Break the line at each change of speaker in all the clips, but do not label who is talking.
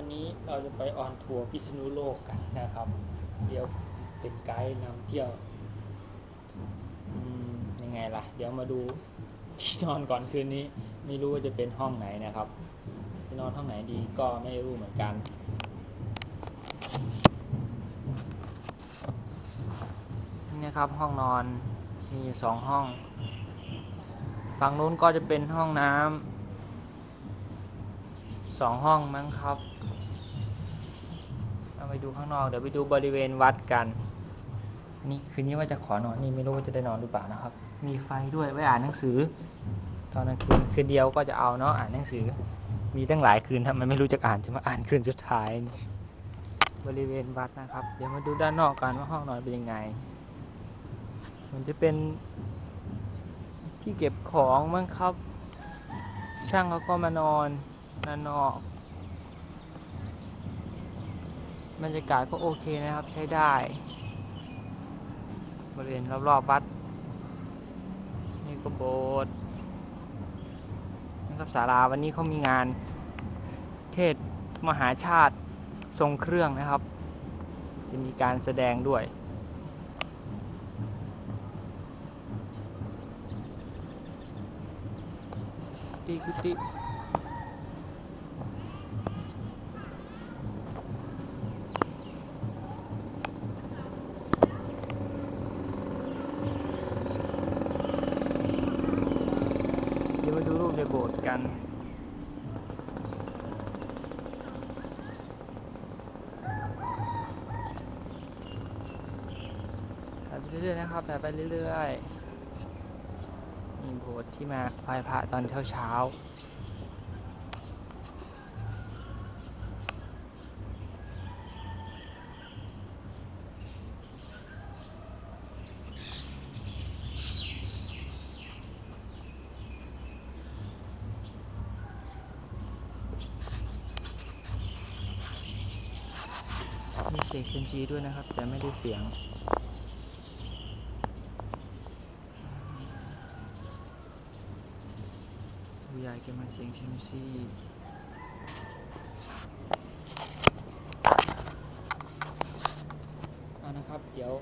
วันนี้เราจะไปออนทัวร์พิษณุโลกกันนะครับ เดี๋ยวเป็นไกด์นำเที่ยวยังไงล่ะ เดี๋ยวมาดูที่นอนก่อนคืนนี้ ไม่รู้ว่าจะเป็นห้องไหนนะครับ ที่นอนห้องไหนดีก็ไม่รู้เหมือนกัน นี่นะครับห้องนอนมีสองห้อง ฝั่งนู้นก็จะเป็นห้องน้ำ สองห้องมั้งครับเราไปดูข้างนอกเดี๋ยวไปดูบริเวณวัดกัน นี่คืนนี้ว่าจะขอนอนนี่ไม่รู้ว่าจะได้นอนหรือเปล่านะครับ มีไฟด้วยไว้อ่านหนังสือ ตอนกลางคืนคืนเดียวก็จะเอาเนาะอ่านหนังสือ มีตั้งหลายคืนทำไมไม่รู้จะอ่านจะมาอ่านคืนสุดท้าย บริเวณวัดนะครับ เดี๋ยวมาดูด้านนอกกันว่าห้องนอนเป็นยังไง มันจะเป็นที่เก็บของมั้งครับ ช่างเขาก็มานอน ด้านนอก บรรยากาศก็โอเคนะครับใช้ได้ บริเวณรอบๆวัด นี่ก็โบสถ์นะครับศาลาวันนี้เขามีงาน เทศมหาชาติทรงเครื่องนะครับ จะมีการแสดงด้วยกุฏิกุฏิเดี๋ยวมาดูรูปใน โบสถ์กันถ่ายไปเรื่อยๆนะครับถ่ายไปเรื่อยๆมีโบสถ์ที่มาไหว้พระตอนเช้าๆ มีเสียงเชยมซีด้วยนะครับ แต่ไม่ได้เสียง ผู้ใหญ่แกมาเสียงเชยมซีเอานะครับ เดี๋ยว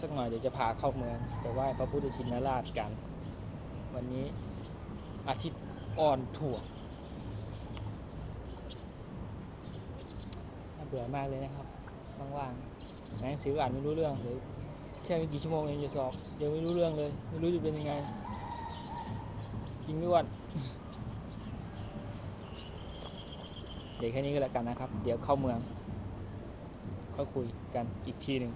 สักหน่อยเดี๋ยวจะพาเข้าเมืองไปไหว้พระพุทธชินราชกัน วันนี้อาทิตย์อ่อนถั่วเบื่อมากเลยนะครับ ว่างๆหนังสืออ่านไม่รู้เรื่องเดี๋ยแค่ไม่กี่ชั่วโมงเองจะสอบเดี๋ยวไม่รู้เรื่องเลย ไม่รู้จะเป็นยังไงจริงไม่วันเดี๋ยวแค่นี้ก็แล้วกันนะครับ เดี๋ยวเข้าเมืองค่อยคุยกันอีกทีหนึ่ง